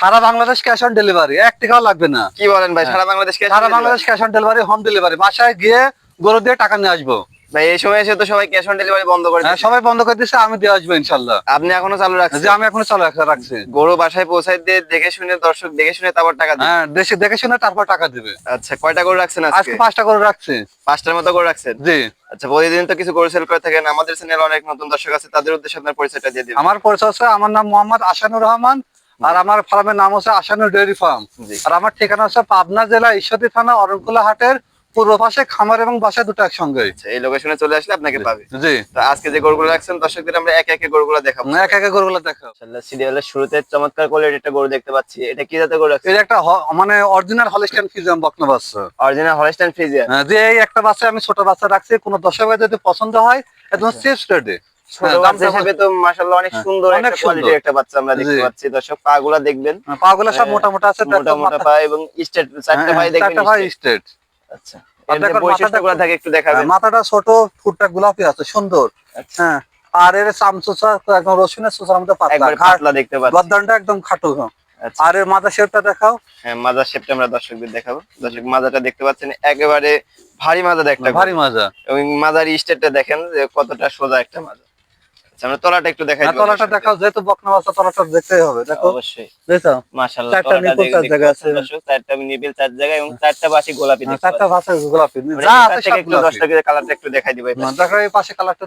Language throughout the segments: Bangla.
Sara Bangladesh cash on delivery এক টাকাও লাগবে না। কি বলেন ভাই সারা বাংলাদেশ সারা Bangladesh cash on delivery home delivery বাসায় গিয়ে গরু দিয়ে টাকা নিয়ে আসব। ভাই এই সময় এসে তো সবাই ক্যাশ অন ডেলিভারি বন্ধ করে হ্যাঁ, সবাই বন্ধ করে আমি দিয়ে আসব ইনশাল্লাহ। আপনি এখনও চালু যে আমি এখনও চালু রাখছি। গরু বাসায় পৌঁছাই দিয়ে দেখে শুনে দর্শক দেখে শুনে তারপর টাকা দিন হ্যাঁ দেশে দেখে শুনে তারপর টাকা দিবে। আচ্ছা কয়টা গরু রাখছেন আজকে? আজকে পাঁচটা করে রাখছি। পাঁচটার মতো গরু রাখছেন? জি। আচ্ছা প্রতিদিন তো কিছু গরু সেল করে থাকেন। আমাদের চ্যানেল অনেক নতুন দর্শক আছে তাদের উদ্দেশ্যে আপনার পরিচয়টা দিয়ে দিন আমার পরিচয় হচ্ছে আমার নাম মোহাম্মদ আসানুর রহমান। আর আমার ফার্মের নাম হচ্ছে আসানুর ডেয়ারি ফার্ম। আর আমার ঠিকানা হচ্ছে পাবনা জেলা ঈশ্বরদী থানা অরণকুলা হাটের পূর্ব পাশে খামার এবং বাসা দুটো একসঙ্গে। আচ্ছা এই লোকেশনে চলে আসলে আপনাকে পাবে। জি। তো আজকে যে গরুগুলো রাখছেন দর্শকদের আমরা একে একে গরুগুলো দেখাবো। এক এক গরুগুলো দেখো মাশাআল্লাহ সিরিয়ালের শুরুতে চমৎকার কোয়ালিটির একটা গরু দেখতে পাচ্ছি। এটা কি জাতের গরু এটা একটা মানে অরিজিনাল হলিস্টান ফিজিয়াম বকনা বাচ্চা। অরিজিনাল হলস্টাইন ফ্রিজিয়ান হ্যাঁ, যে এই একটা বাচ্চা আমি ছোট বাচ্চা রাখছি কোনো দর্শকের যদি পছন্দ হয় একদম চিপস রেটে ছোট বাচ্চা হিসেবে তো মাশাআল্লাহ অনেক হ্যাঁ, সুন্দর একটা কোয়ালিটির একটা বাচ্চা আমরা দেখতে পাচ্ছি। দর্শক পাগুলা দেখবেন। পা গুলো সব হ্যাঁ, মোটা মোটা আছে মোটা মোটা পা এবং স্টেট চারটা পায়ে দেখবেন হ্যাঁ, ভাই স্টেট আচ্ছা বৈশিষ্ট্যগুলো মাথাটা- থাকে একটু দেখাবেন। মাথাটা ছোট ফুটটা গোলাপি আছে সুন্দর। আচ্ছা। হ্যাঁ আর এর চামচোচা একদম রসুনের চোচার মধ্যে পাতলা। পাতলা দেখতে পাচ্ছি। গদ্দানটা একদম খাটো আচ্ছা। আর এর মাথা শেপটা দেখাও। হ্যাঁ মাজার শেপটা আমরা দর্শকদের দেখাবো। দর্শক মাজাটা দেখতে পাচ্ছেন একেবারে ভারী মাজা একটা ভারী মজা। এবং মাজার স্টেটটা দেখেন যে কতটা সোজা একটা মাজা। আচ্ছা আমরা তলাটা একটু দেখাই হ্যাঁ, তলাটা। দেখাও যেহেতু বকনা বাচ্চা তলাটা দেখতেই হবে দেখো অবশ্যই দেখো মাশাআল্লাহ চারটা নিপুল চার দেখতে আছে। চারটা নিবিল চার জায়গায় এবং চারটা বাসি গোলাপি হ্যাঁ, দেখতে চারটা পাচ্ছেন। গোলাপি যা আছে সব একটু কালারটা দেখাই দিব পাশে। দেখো এই পাশে কালারটা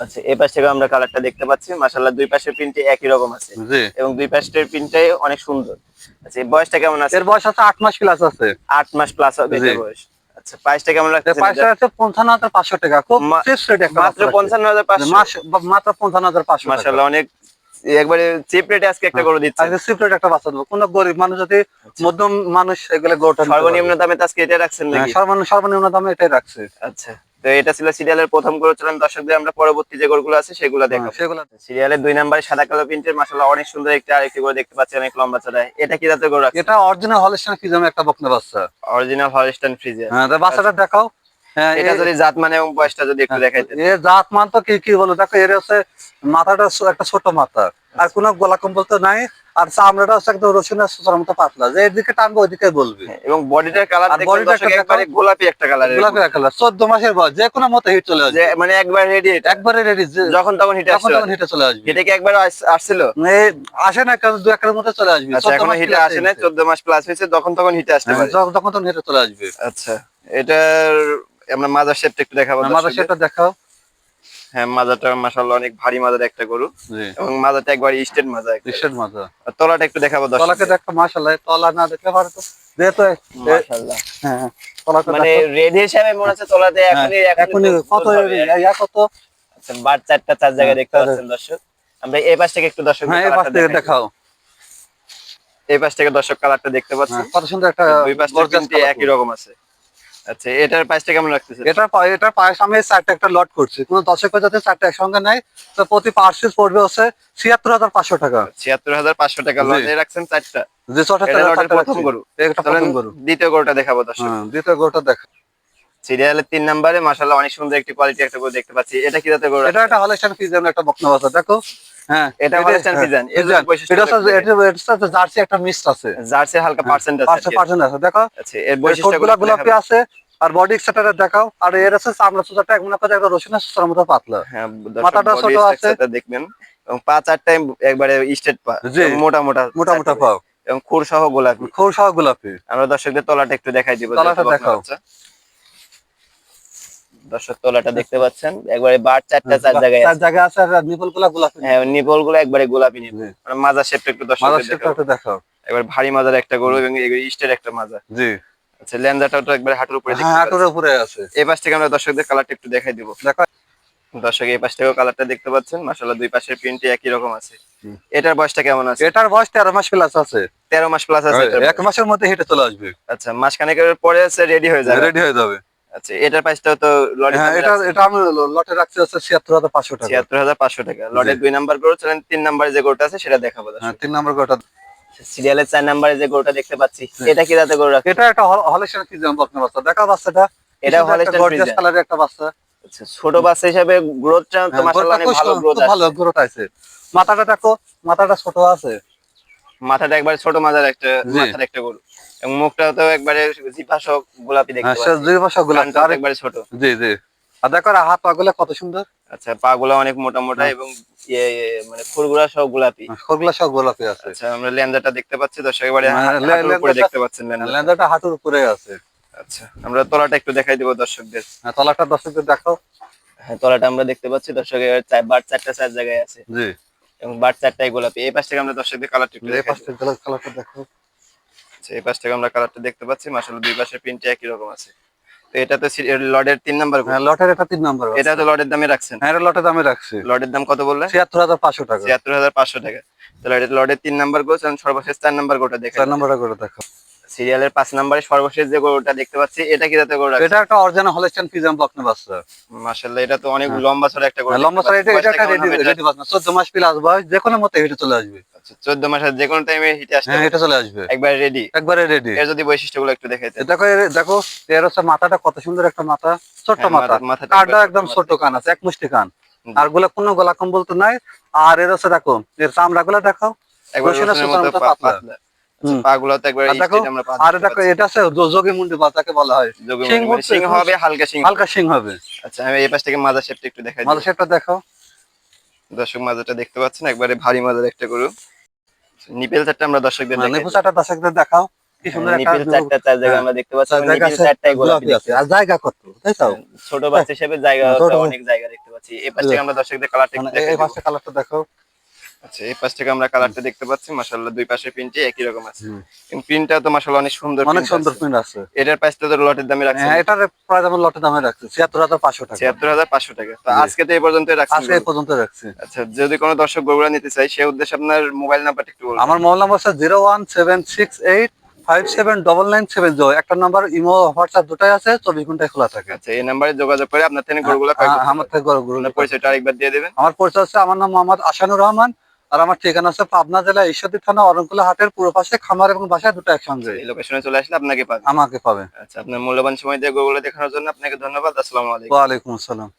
আচ্ছা এই পাশ থেকে আমরা কালারটা দেখতে পাচ্ছি মাশাআল্লাহ দুই পাশের প্রিন্টে একই রকম আছে এবং দুই পাশের প্রিন্টটাই অনেক সুন্দর আচ্ছা এই বয়সটা কেমন আছে এর বয়স আছে আট মাস প্লাস আছে আট মাস প্লাস হবে। বয়স আচ্ছা প্রাইসটা কেমন লাগছে পয়সা আছে পঞ্চান্ন হাজার পাঁচশো টাকা খুব মা- রেট একটা মাত্র পঞ্চান্ন হাজার পাঁচশো? মাস মাত্র পঞ্চান্ন হাজার পাঁচশো টাকা। অনেক একবারে চিপ রেটে আজকে একটা করে দিচ্ছে। আজকে সিপ্রেট একটা বাচ্চা দেবো। কোনো গরিব মানুষ যদি মধ্যম মানুষ এগুলো সর্বনিম্ন দামে তো আজকে এটা রাখছেন হ্যাঁ, নাকি সর্বনিম্ন সর্বনিম্ন দামে এটাই রাখছে। আচ্ছা। তো এটা ছিল সিরিয়ালের প্রথম গরু চলেন। দর্শকদের আমরা পরবর্তী যে গরুগুলো আছে সেগুলো দেখো দেখাবো। সেগুলো সিরিয়ালের দুই নাম্বারে সাদা কালো প্রিন্টের মাসাল্লাহ অনেক সুন্দর একটা আরেকটি গরু দেখতে পাচ্ছি অনেক লম্বা চড়ায় এটা কি জাতের গরু এটা অরিজিনাল হলিস্টান ফিজামে একটা বকনা বাচ্চা। অরিজিনাল হলস্টাইন ফ্রিজিয়ান হ্যাঁ তা বাচ্চাটা দেখাও। হ্যাঁ এটা যদি জাত মানে এবং বয়সটা যদি একটু এ জাত মান তো কি কি বলো? দেখো এর হচ্ছে মাথাটা একটা ছোট মাথা। আর কোনো গোলা কম্বল তো নাই আর চামড়াটা হচ্ছে একদম রসুনের সুতার মতো পাতলা। যে এদিকে টানবো ওইদিকে বলবি। হ্যাঁ, এবং বডিটার কালার একটা একবারে গোলাপি একটা কালার গোলাপি কালার চোদ্দ মাসের বয়স যে কোনো মতো হিট চলে আসবে। মানে একবার রেডি একবারে রেডি যখন তখন হিটে আসছে তখন হিটে চলে আসবে। হিটে কি একবার আসছিল? আসে না কারণ দু একটার মধ্যে চলে আসবে। আচ্ছা 14 এখনও হিটে আসে না হয়েছে। চোদ্দ মাস প্লাস হয়েছে তখন তখন হিটে আসতে হ্যাঁ, পারে। যখন তখন তখন হিটে চলে আসবে। আচ্ছা এটার আমরা মাজার শেপটা একটু দেখাবো মাথা দর্শকদের। সেটা দেখাও। হ্যাঁ মাজাটা মাশাআল্লাহ অনেক ভারী মাজার একটা গরু এবং মাজাটা একবার স্টেট মাজা মাথা আর তলাটা একটু দেখাবো তলাকে দেখো মাশাল্লাহ তলা না দেখলে যেহেতু মাশাআল্লাহ। হ্যাঁ হ্যাঁ, মানে রেড হিসাবে মনে হচ্ছে তলাতে হ্যাঁ, এখনই এখনই কত ইয়া কত? আচ্ছা বার চারটা চার জায়গায় দেখতে হ্যাঁ, পাচ্ছেন দর্শক। আমরা এই পাশ থেকে একটু দর্শক হ্যাঁ এই পাশ থেকে দেখাও। এই পাশ থেকে দর্শক কালারটা দেখতে পাচ্ছেন। কত সুন্দর একটা দুই পাশ একই রকম আছে। আচ্ছা এটার প্রাইসটা কেমন রাখতেছে এটার এটার পায়েস আমি চারটা একটা লট করছি। কোন দর্শক যাতে চারটা একসঙ্গে নেয় তো প্রতি পার্সেল পড়বে হচ্ছে ছিয়াত্তর হাজার পাঁচশো টাকা। ছিয়াত্তর হাজার পাঁচশো টাকা। লজে রাখছেন চারটা? দ্বিতীয় গরুটা দেখাবো দর্শক। হ্যাঁ দ্বিতীয় গরুটা দেখ। সিরিয়ালের তিন নম্বরে মাশাআল্লাহ অনেক সুন্দর একটি কোয়ালিটি একটা গরু দেখতে পাচ্ছি। এটা কি জাতের গরু? এটা একটা হলেস্টান ফিজিয়ান একটা বকনা বাচ্চা দেখো এটা। বৈশিষ্ট্য এটা এটা এটা জার্সি একটা মিক্স আছে। জার্সি হালকা পার্সেন্ট আছে পার্সেন্ট পার্সেন্ট আছে। দেখো আচ্ছা এর বৈশিষ্ট্য গোলাপি আছে আর বডি এক্সেটারে দেখাও। আর এর আছে চামড়া সুতাটা এক মনে করে একটা রসুনের সুতার মতো পাতলা। হ্যাঁ মাথাটা ছোট আছে। দেখবেন। এবং পা চারটা একবারে স্ট্রেট পা মোটা মোটা মোটা মোটা পাও। এবং খুর সহ গোলাপি। খুব সহ গোলাপি। আমরা দর্শকদের তলাটা একটু দেখাই দিব তলাটা দেখাও। দর্শক তলাটা দেখতে পাচ্ছেন। একবারে বার চারটা চার জায়গায় চার আছে। জায়গায় আছে আর নিপলগুলা গোলাপি হ্যাঁ নিপলগুলো একবারে গোলাপি নিপল। মানে মাজা শেপটা একটু শেপটা দেখাও। একটু দেখাও। একবার ভারী মাজার একটা গরু এবং স্টের একটা মাজা। জি। আচ্ছা লেন্দাটাও তো একবার হাঁটুর উপরে হ্যাঁ হাঁটুর উপরে আছে। এই পাশ থেকে আমরা দর্শকদের কালারটা একটু দেখাই দিব। দেখো। দর্শক এই পাশ থেকেও কালারটা দেখতে পাচ্ছেন। মাশাআল্লাহ দুই পাশের প্রিন্টই একই রকম আছে। এটার বয়সটা কেমন আছে? এটার বয়স তেরো মাস প্লাস আছে। তেরো মাস প্লাস আছে এক মাসের মধ্যে হেঁটে চলে আসবে। আচ্ছা মাস খানেকের পরে আছে রেডি হয়ে যাবে। রেডি হয়ে যাবে। আচ্ছা এটার প্রাইসটাও তো লরি হ্যাঁ এটা এটা আমি লটে হচ্ছে পাঁচশো টাকা। দুই নাম্বার গরু চলেন তিন নাম্বারে যে গরুটা আছে সেটা দেখাবো হ্যাঁ তিন নম্বর গোটা সিরিয়ালের চার নাম্বারে যে গরুটা দেখতে পাচ্ছি এটা কি গরু এটা একটা হলেশন কি যেমন বকনা বাচ্চা? দেখা বাচ্চাটা এটা Holstein গর্জিয়াস কালারের একটা বাচ্চা। আচ্ছা, ছোট বাচ্চা হিসাবে গ্রোথটা তো হ্যাঁ, মাশাআল্লাহ অনেক ভালো গ্রোথ খুব ভালো গ্রোথ আছে মাথাটা দেখো মাথাটা ছোট আছে। মাথাটা একবার ছোট মাজার একটা মাথার একটা গরু। এবং মুখটাও তো একবারে জিপাশক গোলাপি দেখতে হ্যাঁ, সে পাচ্ছি একবারে ছোট। জি জি। আর দেখো হাত পা গুলা কত সুন্দর? আচ্ছা পা গুলা অনেক মোটা মোটা হ্যাঁ। এবং ইয়ে মানে খুরগুলা সব গোলাপি। খোরগুলা সব গোলাপি আছে। আচ্ছা আমরা লেন্দাটা দেখতে পাচ্ছি দর্শক হ্যাঁ, উপরে দেখতে পাচ্ছেন লেন্দাটা হাঁটুর উপরে আছে। আচ্ছা আমরা তলাটা একটু দেখাই দিব দর্শকদের। হ্যাঁ, তলাটা দর্শকদের দেখো হ্যাঁ তলাটা আমরা দেখতে পাচ্ছি দর্শক এবার চার- বার চারটা চার জায়গায় আছে। জি। এবং বার চারটাই গোলাপি। এই পাশ থেকে আমরা দর্শকদের কালারটা একটু এই দেখাই পাশটা কালার কালারটা দেখো আচ্ছা, এই পাশ থেকে আমরা কালারটা দেখতে পাচ্ছি মাসাল দুই পাশে প্রিন্ট একই রকম আছে। তো এটা তো লর্ডের তিন নাম্বার হ্যাঁ লটের এটা তিন নাম্বার এটা তো লর্ডের দামে রাখছেন? হ্যাঁ এটা লটের দামে রাখছি। লর্ডের দাম কত বললেন? ছিয়াত্তর হাজার পাঁচশো টাকা। ছিয়াত্তর হাজার পাঁচশো টাকা। তাহলে এটা লর্ডের তিন নাম্বার গোছ সর্বশেষ চার নাম্বার গোটা দেখে চার নম্বরটা গোটা দেখো সিরিয়ালের পাঁচ নাম্বারে সর্বশেষ যে গরুটা দেখতে পাচ্ছি এটা কি যাতে গরু এটা একটা অরিজিনাল হলেস্টাইন ফিজাম বকনা বাচ্চা মাসাল্লাহ এটা তো অনেক লম্বা ছড়া একটা গরু হ্যাঁ, লম্বা সাইড এটা এটা একটা রেডি রেডি বাচ্চা চোদ্দ মাস প্লাস বয়স যে কোনো মতে হেঁটে চলে আসবে। চোদ্দ মাসের যে কোনো টাইমে হিটে আসতে হ্যাঁ এটা চলে আসবে। একবার রেডি একবারে রেডি এর যদি বৈশিষ্ট্যগুলো একটু দেখাইতে দেখো দেখো এর হচ্ছে মাথাটা কত সুন্দর একটা মাথা ছোট্ট হ্যাঁ, মাথা। মাথা- মাথাটা একদম ছোট কান আছে এক মুষ্টি কান। আরগুলা কোনো গলা কম্বল তো নাই। আর এর হচ্ছে দেখো এর চামড়া গুলা দেখো একবার পাতলা। একবার আর। এটা আছে বলা হয়। মানে সিং হবে হালকা সিং। হালকা সিং হবে। আচ্ছা আমি এই পাশ থেকে মাজা শেপটা একটু দেখাই। মাথা দেখো। দর্শক দেখতে পাচ্ছেন একবারে ভারী মাজার একটা গরু। নিপেল চারটা আমরা দর্শকদের চারটা দর্শকদের দেখাও। কি সুন্দর হ্যাঁ, একটা চারটা চার জায়গা হ্যাঁ। আমরা দেখতে পাচ্ছি। নিপেল চারটাই গোলাপি আছে। আর জায়গা কত? তাই তো? ছোট বাচ্চা হিসেবে জায়গা হ্যাঁ, অনেক জায়গা দেখতে পাচ্ছি। এই পাশ থেকে আমরা দর্শকদের কালারটা মানে এই পাশে কালারটা দেখো। আচ্ছা এই পাশ থেকে আমরা কালারটা দেখতে পাচ্ছি মাশাআল্লাহ দুই পাশে প্রিন্টই একই রকম আছে। প্রিন্টটা তো মাশাআল্লাহ অনেক সুন্দর অনেক সুন্দর প্রিন্ট আছে। এটার প্রাইসটা তো লটের দামে রাখছেন। হ্যাঁ এটার লটের দামে রাখছে ছিয়াত্তর হাজার পাঁচশো টাকা। ছিয়াত্তর হাজার পাঁচশো টাকা। তো আজকে তো এই পর্যন্ত রাখছেন আজকে এই পর্যন্ত রাখছি। আচ্ছা যদি কোনো দর্শক গরুরা নিতে চাই সে উদ্দেশ্যে আপনার মোবাইল নাম্বারটা একটু বলুন। আমার মোবাইল নাম্বার হচ্ছে zero one seven six eight five seven double nine seven zero একটা নাম্বার ইমো হোয়াটসঅ্যাপ দুটাই আছে চব্বিশ ঘন্টায় খোলা থাকে। আচ্ছা এই নাম্বারে যোগাযোগ করে আপনার থেকে গরুগুলো আ- করতে আমার থেকে গরু- গরু আপনার পরিচয়টা আরেকবার দিয়ে দেবেন। আমার পরিচয় হচ্ছে আমার নাম মোহাম্মদ আসানুর রহমান। আর আমার ঠিকানা হচ্ছে পাবনা জেলা ঈশ্বরদী থানা অরণকুলা হাটের পুরো পাশে খামার এবং বাসা দুটো একসঙ্গে। এই লোকেশনে চলে আসলে আপনাকে পাবেন আমাকে পাবে। আচ্ছা আপনার মূল্যবান সময় দিয়ে গুগলে দেখানোর জন্য আপনাকে ধন্যবাদ। আসসালামু আলাইকুম। ওয়ালাইকুম আসসালাম।